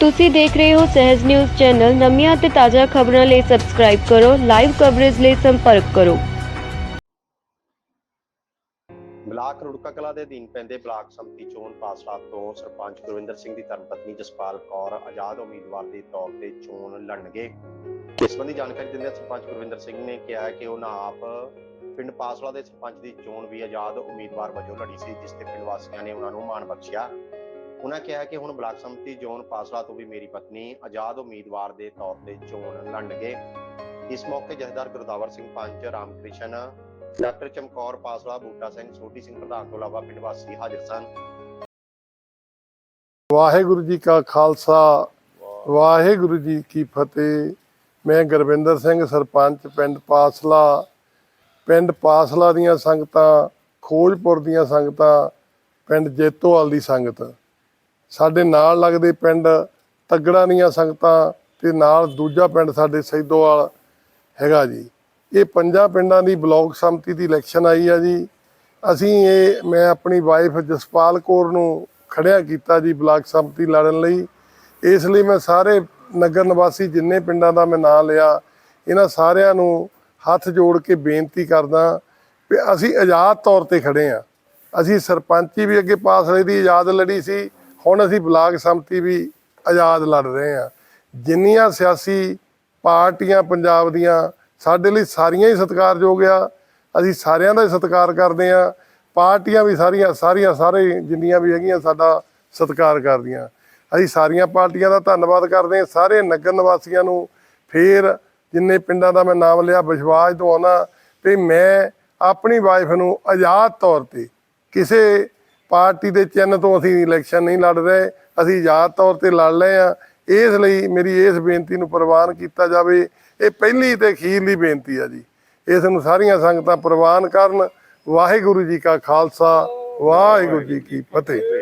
ਤੁਸੀਂ ਦੇਖ ਰਹੇ ਹੋ ਸਹਿਜ ਨਿਊਜ਼ ਚੈਨਲ। ਨਵੀਆਂ ਅਤੇ ਤਾਜ਼ਾ ਖਬਰਾਂ ਲਈ ਸਬਸਕ੍ਰਾਈਬ ਕਰੋ ਲਾਈਵ ਕਵਰੇਜ ਲਈ ਸੰਪਰਕ ਕਰੋ। ਬਲਾਕ ਰੁੜਕਾ ਕਲਾ ਦੇ ਅਧੀਨ ਪੈਂਦੇ ਬਲਾਕ ਸੰਮਤੀ ਚੋਣ ਪਾਸਲਾ ਤੋਂ ਸਰਪੰਚ ਗੁਰਵਿੰਦਰ ਸਿੰਘ ਦੀ ਧਰਮਪਤਨੀ ਜਸਪਾਲ ਕੌਰ ਆਜ਼ਾਦ ਉਮੀਦਵਾਰ ਦੇ ਤੌਰ ਤੇ ਚੋਣ ਲੜਨਗੇ। ਇਸ ਸੰਬੰਧੀ ਜਾਣਕਾਰੀ ਦਿੰਦਿਆਂ ਸਰਪੰਚ ਗੁਰਵਿੰਦਰ ਸਿੰਘ ਨੇ ਕਿਹਾ ਕਿ ਉਹਨਾਂ ਆਪ ਪਿੰਡ ਪਾਸਲਾ ਦੇ ਸਰਪੰਚ ਦੀ ਚੋਣ ਵੀ ਆਜ਼ਾਦ ਉਮੀਦਵਾਰ ਵਜੋਂ ਲੜੀ ਸੀ, ਜਿਸ ਤੇ ਪਿੰਡ ਵਾਸੀਆਂ ਨੇ ਉਹਨਾਂ ਨੂੰ ਮਾਣ ਬਖਸ਼ਿਆ। ਉਹਨਾਂ ਕਿਹਾ ਕਿ ਹੁਣ ਬਲਾਕ ਸੰਮਤੀ ਚੋਣ ਪਾਸਲਾ ਤੋਂ ਵੀ ਮੇਰੀ ਪਤਨੀ ਆਜ਼ਾਦ ਉਮੀਦਵਾਰ ਦੇ ਤੌਰ ਤੇ ਚੋਣ ਲੜਨਗੇ ਇਸ ਮੌਕੇ ਜਥੇਦਾਰ ਗੁਰਦਾਵਰ ਸਿੰਘ ਪੰਚ ਰਾਮਕ੍ਰਿਸ਼ਨ ਡਾਕਟਰ ਚਮਕੌਰ ਪਾਸਲਾ ਬੂਟਾ ਸਿੰਘ ਸੋਢੀ ਸਿੰਘ ਪ੍ਰਧਾਨ ਤੋਂ ਇਲਾਵਾ ਪਿੰਡ ਵਾਸੀ ਹਾਜ਼ਰ ਸਨ। ਵਾਹਿਗੁਰੂ ਜੀ ਕਾ ਖਾਲਸਾ ਵਾਹਿਗੁਰੂ ਜੀ ਕੀ ਫਤਿਹ। ਮੈਂ ਗੁਰਵਿੰਦਰ ਸਿੰਘ ਸਰਪੰਚ ਪਿੰਡ ਪਾਸਲਾ। ਪਿੰਡ ਪਾਸਲਾ ਦੀਆਂ ਸੰਗਤਾਂ ਖੋਜਪੁਰ ਦੀਆਂ ਸੰਗਤਾਂ ਪਿੰਡ ਜੇਤੋਵਾਲ ਦੀ ਸੰਗਤ। ਸਾਡੇ ਨਾਲ ਲੱਗਦੇ ਪਿੰਡ ਤੱਗੜਾ ਦੀਆਂ ਸੰਗਤਾਂ ਤੇ ਨਾਲ ਦੂਜਾ ਪਿੰਡ ਸਾਡੇ ਸੈਦੋਵਾਲ ਹੈਗਾ ਜੀ। ਇਹ ਪੰਜਾਂ ਪਿੰਡਾਂ ਦੀ ਬਲਾਕ ਸੰਮਤੀ ਦੀ ਇਲੈਕਸ਼ਨ ਆਈ ਆ ਜੀ। ਅਸੀਂ ਇਹ, ਮੈਂ ਆਪਣੀ ਵਾਈਫ ਜਸਪਾਲ ਕੌਰ ਨੂੰ ਖੜਿਆ ਕੀਤਾ ਜੀ ਬਲਾਕ ਸੰਮਤੀ ਲੜਨ ਲਈ। ਇਸ ਲਈ ਮੈਂ ਸਾਰੇ ਨਗਰ ਨਿਵਾਸੀ ਜਿੰਨੇ ਪਿੰਡਾਂ ਦਾ ਮੈਂ ਨਾਂ ਲਿਆ, ਇਹਨਾਂ ਸਾਰਿਆਂ ਨੂੰ ਹੱਥ ਜੋੜ ਕੇ ਬੇਨਤੀ ਕਰਦਾ ਕਿ ਅਸੀਂ ਆਜ਼ਾਦ ਤੌਰ ਤੇ ਖੜੇ ਆ। ਅਸੀਂ ਸਰਪੰਚੀ ਵੀ ਅੱਗੇ ਪਾਸ ਪਾਸਲੇ ਦੀ ਆਜ਼ਾਦ ਲੜੀ ਸੀ ਹੁਣ ਅਸੀਂ ਬਲਾਕ ਸੰਮਤੀ ਵੀ ਆਜ਼ਾਦ ਲੜ ਰਹੇ ਆ ਜਿੰਨੀਆਂ ਸਿਆਸੀ ਪਾਰਟੀਆਂ ਪੰਜਾਬ ਦੀਆਂ ਸਾਡੇ ਲਈ ਸਾਰੀਆਂ ਹੀ ਸਤਿਕਾਰਯੋਗ ਆ। ਅਸੀਂ ਸਾਰਿਆਂ ਦਾ ਹੀ ਸਤਿਕਾਰ ਕਰਦੇ ਆ ਪਾਰਟੀਆਂ ਵੀ ਸਾਰੀਆਂ ਸਾਰੀਆਂ ਸਾਰੇ ਜਿੰਨੀਆਂ ਵੀ ਹੈਗੀਆਂ ਸਾਡਾ ਸਤਿਕਾਰ ਕਰਦੀਆਂ। ਅਸੀਂ ਸਾਰੀਆਂ ਪਾਰਟੀਆਂ ਦਾ ਧੰਨਵਾਦ ਕਰਦੇ ਹਾਂ। ਸਾਰੇ ਨਗਰ ਨਿਵਾਸੀਆਂ ਨੂੰ ਫੇਰ ਜਿੰਨੇ ਪਿੰਡਾਂ ਦਾ ਮੈਂ ਨਾਮ ਲਿਆ, ਵਿਸ਼ਵਾਸ ਦਵਾਉਣਾ ਤੇ ਮੈਂ ਆਪਣੀ ਵਾਈਫ ਨੂੰ ਆਜ਼ਾਦ ਤੌਰ ਤੇ ਕਿਸੇ ਪਾਰਟੀ ਦੇ ਚਿੰਨ੍ਹ ਤੋਂ ਅਸੀਂ ਇਲੈਕਸ਼ਨ ਨਹੀਂ ਲੜ ਰਹੇ, ਅਸੀਂ ਆਜ਼ਾਦ ਤੌਰ ਤੇ ਲੜ ਰਹੇ ਆ ਇਸ ਲਈ ਮੇਰੀ ਇਸ ਬੇਨਤੀ ਨੂੰ ਪ੍ਰਵਾਨ ਕੀਤਾ ਜਾਵੇ। ਇਹ ਪਹਿਲੀ ਤੇ ਅਖੀਰਲੀ ਬੇਨਤੀ ਆ ਜੀ। ਇਸ ਨੂੰ ਸਾਰੀਆਂ ਸੰਗਤਾਂ ਪ੍ਰਵਾਨ ਕਰਨ। ਵਾਹਿਗੁਰੂ ਜੀ ਕਾ ਖਾਲਸਾ, ਵਾਹਿਗੁਰੂ ਜੀ ਕੀ ਫਤਿਹ।